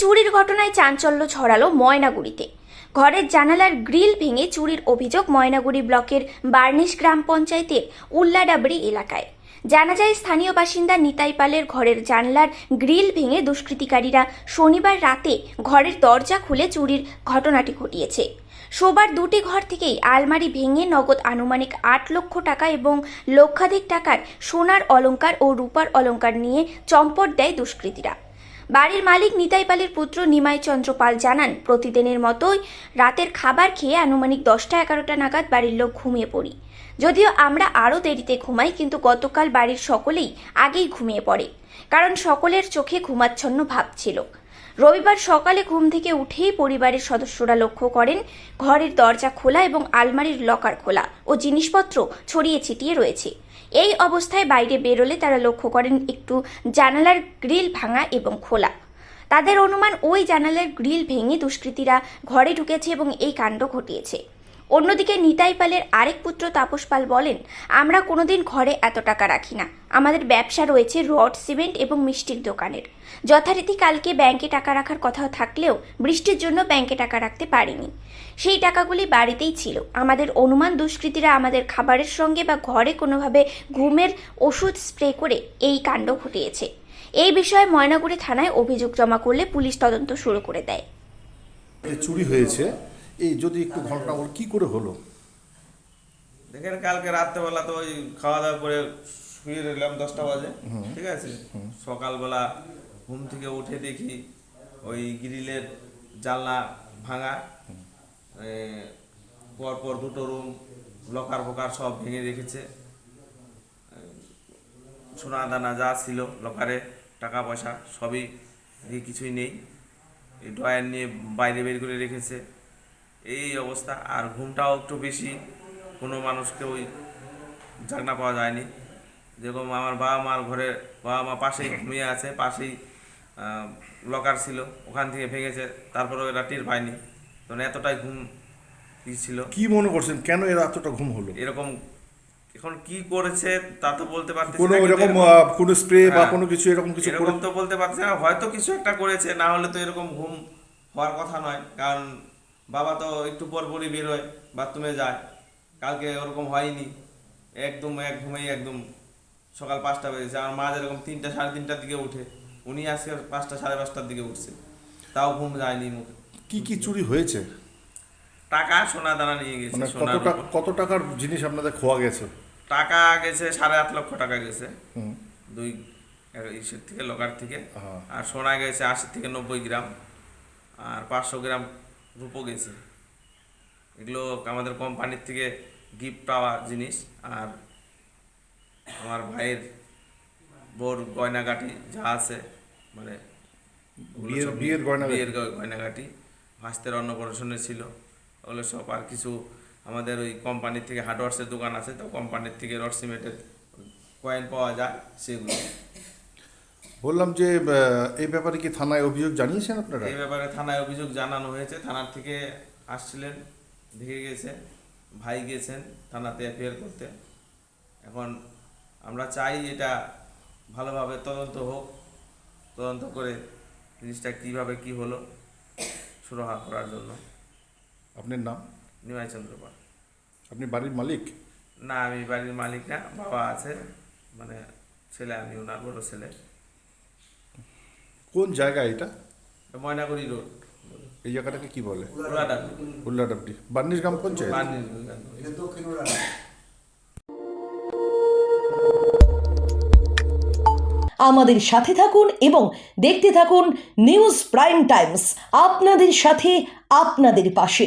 চুরির ঘটনায় চাঞ্চল্য ছড়ালো ময়নাগুড়িতে। ঘরের জানালার গ্রিল ভেঙে চুরির অভিযোগ ময়নাগুড়ি ব্লকের বার্নিশ গ্রাম পঞ্চায়েতের উল্লাডাবড়ি এলাকায়। জানা যায়, স্থানীয় বাসিন্দা নিতাই পালের ঘরের জানলার গ্রিল ভেঙে দুষ্কৃতিকারীরা শনিবার রাতে ঘরের দরজা খুলে চুরির ঘটনাটি ঘটিয়েছে। শোবার দুটি ঘর থেকেই আলমারি ভেঙে নগদ আনুমানিক আট লক্ষ টাকা এবং লক্ষাধিক টাকার সোনার অলংকার ও রূপার অলংকার নিয়ে চম্পট দেয় দুষ্কৃতীরা। বাড়ির মালিক নিতাই পালের পুত্র নিমাই চন্দ্র পাল জানান, প্রতিদিনের মতোই রাতের খাবার খেয়ে আনুমানিক দশটা এগারোটা নাগাদ বাড়ির লোক ঘুমিয়ে পড়ি। যদিও আমরা আরও দেরিতে ঘুমাই, কিন্তু গতকাল বাড়ির সকলেই আগেই ঘুমিয়ে পড়ে, কারণ সকলের চোখে ঘুমাচ্ছন্ন ভাব ছিল। রবিবার সকালে ঘুম থেকে উঠেই পরিবারের সদস্যরা লক্ষ্য করেন, ঘরের দরজা খোলা এবং আলমারির লকার খোলা ও জিনিসপত্র ছড়িয়ে ছিটিয়ে রয়েছে। এই অবস্থায় বাইরে বেরোলে তারা লক্ষ্য করেন একটু জানালার গ্রিল ভাঙা এবং খোলা। তাদের অনুমান ওই জানালার গ্রিল ভেঙে দুষ্কৃতীরা ঘরে ঢুকেছে এবং এই কাণ্ড ঘটিয়েছে। অন্যদিকে নিতাই পালের আরেক পুত্র তাপস পাল বলেন, আমরা কোনোদিন ঘরে এত টাকা রাখি না। আমাদের ব্যবসা রয়েছে রড, সিমেন্ট এবং মিষ্টির দোকানের। যথারীতি কালকে ব্যাংকে টাকা রাখার কথা থাকলেও বৃষ্টির জন্য ব্যাংকে টাকা রাখতে পারিনি। সেই টাকাগুলি বাড়িতেই ছিল। আমাদের অনুমান দুষ্কৃতীরা আমাদের খাবারের সঙ্গে বা ঘরে কোনোভাবে ঘুমের ওষুধ স্প্রে করে এই কাণ্ড ঘটিয়েছে। এই বিষয়ে ময়নাগুড়ি থানায় অভিযোগ জমা করলে পুলিশ তদন্ত শুরু করে দেয়। চুরি হয়েছে। এই যদি একটু ঘটনা বল কি করে হলো? দেখেন কালকে রাত্রেবেলা তো ওই খাওয়া দাওয়া করে শুয়ে রইলাম দশটা বাজে ঠিক আছে? সকালবেলা ঘুম থেকে উঠে দেখি ওই গ্রিলের জানলা ভাঙা পরপর দুটো রুম লকার ফকার সব ভেঙে রেখেছে। সোনা দানা যা ছিল লকারে টাকা পয়সা সবই কিছুই নেই। এই ড্রয়ার নিয়ে বাইরে বের করে রেখেছে। এই অবস্থা। আর ঘুমটাও একটু বেশি। কোনো মানুষকে ওই জাগনা পাওয়া যায়নি। যেরকম আমার বাবা মার ঘরে বাবা মা পাশেই ঘুমিয়ে আছে পাশেই লকার ছিল ওখান থেকে ভেঙেছে। তারপরে ওরা টের পায়নি। তখন এতটাই ঘুম ই ছিল। কি মনে করছেন? কেন এর এতটা ঘুম হলো? এরকম এখন কি করেছে তা তো বলতে পারতেছি কোনো এরকম কোনো স্প্রে বা হ্যাঁ। কোনো কিছু এরকম কিছু এরকম তো বলতে পারছি না হয়তো কিছু একটা করেছে না হলে তো এরকম ঘুম হওয়ার কথা নয়। কারণ বাবা তো একটু পর পরই বেরোয় বাথরুমে যায়। কালকে ওরকম হয়নি। একদম এক ঘুমেই একদম সকাল পাঁচটা বেজেছে। আমার মা যেরকম তিনটা সাড়ে তিনটার দিকে উঠে উনি আজকে পাঁচটা সাড়ে পাঁচটার দিকে উঠছে। তাও ঘুম যায়নি মুখে। কি কি চুরি হয়েছে? টাকা সোনা দানা নিয়ে গেছে মানে সোনা কত টাকার জিনিস আপনাদের খোয়া গেছে? টাকা গেছে সাড়ে আট লক্ষ টাকা গেছে। দুই ইসের থেকে লকার থেকে। আর সোনা গেছে আশি থেকে নব্বই গ্রাম। আর পাঁচশো গ্রাম রূপো গেছে। এগুলো আমাদের কোম্পানির থেকে গিফট পাওয়া জিনিস। আর আমার ভাইয়ের বোর গয়নাগাটি যা আছে মানে বিয়ের- বিয়ের গয়নাগাটি? ভাস্তের অন্নপ্রাশনের ছিল ওগুলো সব আর কিছু আমাদের ওই কোম্পানির থেকে হার্ডওয়ার্সের দোকান আছে তো কোম্পানির থেকে রড সিমেন্টের কয়েন পাওয়া যায় সেগুলো। বললাম যে এই ব্যাপারে কি থানায় অভিযোগ জানিয়েছেন আপনারা? এই ব্যাপারে থানায় অভিযোগ জানানো হয়েছে। থানার থেকে আসছিলেন দেখে গেছে ভাই গেছেন থানাতে অ্যাপিয়ার করতে। এখন আমরা চাই এটা ভালোভাবে তদন্ত হোক তদন্ত করে জিনিসটা কীভাবে কি হলো সুরাহা করার জন্য। আপনার নাম? নিমাই চন্দ্রপাল আপনি বাড়ির মালিক? না আমি বাড়ির মালিক না বাবা আছে মানে ছেলে আমি ওনার বড় ছেলে। কোন জায়গা এটা? ময়নাগুড়ি রোড। এই জায়গাটাকে কি বলে? উল্লাডাবডি বার্নিশ গ্রাম পঞ্চায়েত? আমাদের সাথে থাকুন এবং দেখতে থাকুন নিউজ প্রাইম টাইমস। আপনাদের সাথে আপনাদের পাশে।